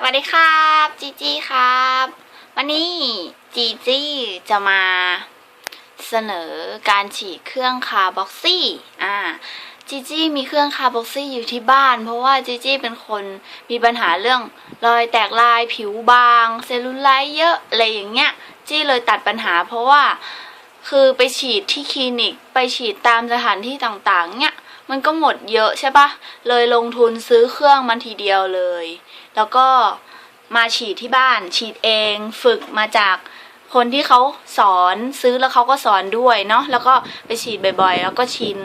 สวัสดีครับจีจีครับ วันนี้จีจีจะมาเสนอการฉีดเครื่องคาร์บ็อกซี่อ่าจีจี้มีเครื่องคาร์บ็อกซี่อยู่ที่บ้าน เพราะว่าจีจี้เป็นคนมีปัญหาเรื่องรอยแตกลายผิวบาง เซลลูไลท์เยอะอะไรอย่างเงี้ย จี้เลยตัดปัญหา เพราะว่าคือไปฉีดที่คลินิก ไปฉีดตามสถานที่ต่างๆ เนี่ยมันก็หมดเยอะใช่ปะเลยลงทุนซื้อเครื่องมันทีเดียวเลย แล้วก็มาฉีดที่บ้านฉีดเองฝึกมาจากคนที่เขาสอนซื้อแล้วเขาก็สอนด้วยเนาะแล้วก็ไปฉีดบ่อยๆ แล้วก็ชิน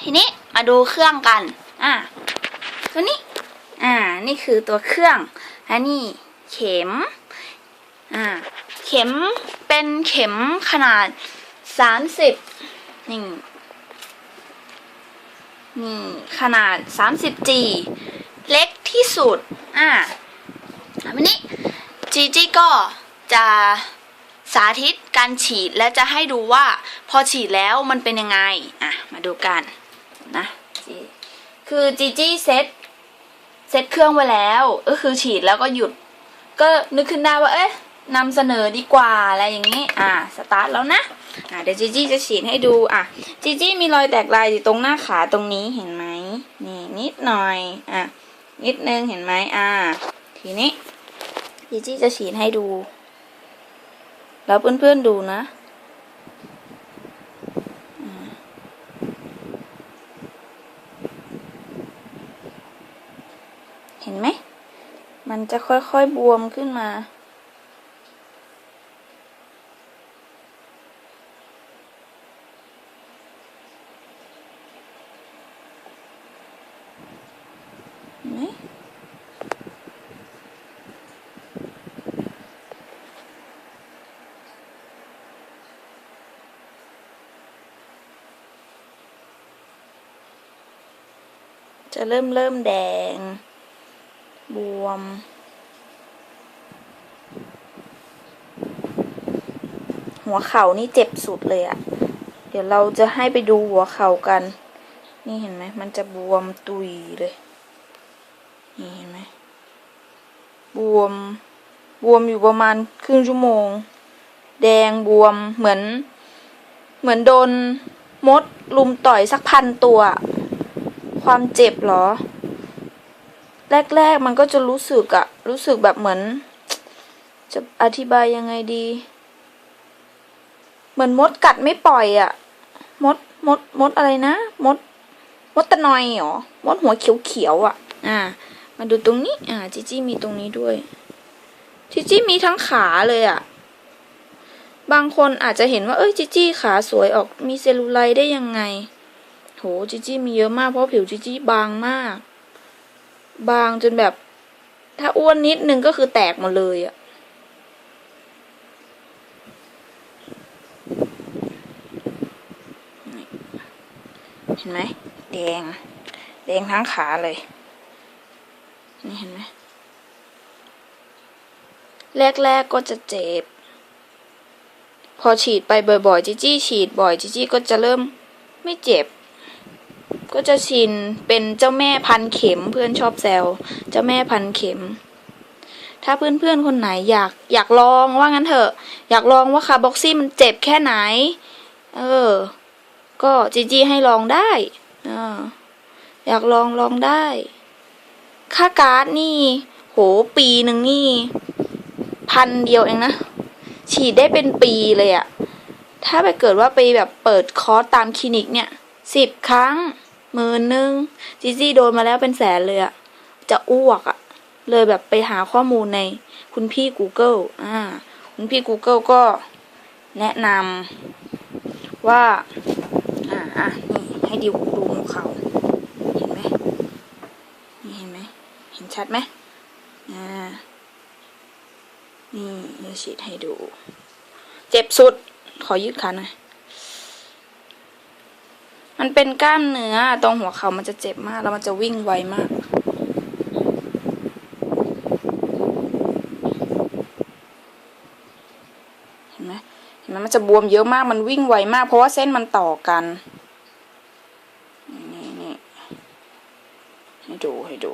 ทีนี้มาดูเครื่องกัน อะตัวนี้ อ่า นี่คือตัวเครื่องและนี่เข็ม อ่า เข็มเป็นเข็มขนาดสามสิบนี่นี่ขนาด 30G เล็กที่ สุด อ่าวันนี้จีจี้ก็จะสาธิตการฉีดและจะให้ดูว่าพอฉีดแล้วมันเป็นยังไง อะ มาดูกันนะคือจีจี้เซ็ตเซ็ตเครื่องไว้แล้ว ก็คือฉีดแล้วก็หยุด ก็นึกขึ้นได้ว่าเอ๊ะนำเสนอดีกว่าอะไรอย่างนี้ อ่าสตาร์ทแล้วนะ อ่าเดี๋ยวจีจี้จะฉีดให้ดู อะจีจี้มีรอยแตกลายอยู่ตรงหน้าขาตรงนี้เห็นไหมนี่นิดหน่อย อะ นิดนึงเห็นไหมอ่า ทีนี้จีจี้จะฉีดให้ดู แล้วเพื่อนๆดูนะเห็นไหม มันจะค่อยๆบวมขึ้นมา ไหมจะเริ่มเริ่มแดง บวม หัวเข่านี่เจ็บสุดเลยอะเดี๋ยวเราจะให้ไปดูหัวเข่ากัน นี่เห็นไหม มันจะบวมตุยเลย นี่เห็นไหมบวม บวมอยู่ประมาณครึ่งชั่วโมง แดงบวมเหมือน เหมือนโดนมดลุมต่อยสักพันตัว ความเจ็บเหรอ แรกๆมันก็จะรู้สึกอะรู้สึกแบบเหมือน จะอธิบายยังไงดี เหมือนมดกัดไม่ปล่อยอะมดมดมดอะไรนะ มด มดตะนอยเหรอ มดหัวเขียวๆอะอ่า มาดูตรงนี้ อ่า จิจี้มีตรงนี้ด้วย จิจี้มีทั้งขาเลยอะบางคนอาจจะเห็นว่า เอ้ย จิจี้ขาสวยออก มีเซลลูไลท์ได้ยังไง โห จิจี้มีเยอะมาก เพราะผิวจิจี้บางมาก บางจนแบบ ถ้าอ้วนนิดนึงก็คือแตกหมดเลยอะนี่เห็นไหม แดง แดงทั้งขาเลย นี่เห็นไหมแรกๆก็จะเจ็บ พอฉีดไปบ่อยๆ จิจี้ฉีดบ่อยจิจี้ก็จะเริ่มไม่เจ็บ ก็จะชินเป็นเจ้าแม่พันเข็มเพื่อนชอบแซวเจ้าแม่พันเข็ม ถ้าเพื่อนๆคนไหนอยากอยากลองว่างั้นเถอะ อยากลองว่าคาร์บ็อกซี่มันเจ็บแค่ไหน เออ ก็จีจีให้ลองได้ เออ อยากลองลองได้ ค่าการ์ดนี่ โหปีหนึ่งนี่ พันเดียวเองนะ ฉีดได้เป็นปีเลยอะถ้าไปเกิดว่าไปแบบเปิดคอร์สตามคลินิกเนี่ยสิบครั้งหมื่นหนึ่งจีจี้โดนมาแล้วเป็นแสนเลยอะจะอ้วกอะเลยแบบไปหาข้อมูลในคุณพี่ Google อ่า คุณพี่ Google ก็แนะนำว่า อ่าอะนี่ให้ดิวดูเขาเห็นไหมนี่เห็นไหม เห็นชัดไหมอ่า นี่เดี๋ยวฉีดให้ดู เจ็บสุด ขอยืดขาหน่อยมันเป็นกล้ามเนื้อตรงหัวเขามันจะเจ็บมาก แล้วมันจะวิ่งไวมาก เห็นไหมเห็นไหมมันจะบวมเยอะมากมันวิ่งไวมาก เพราะว่าเส้นมันต่อกันนี่นี่ให้ดูให้ดู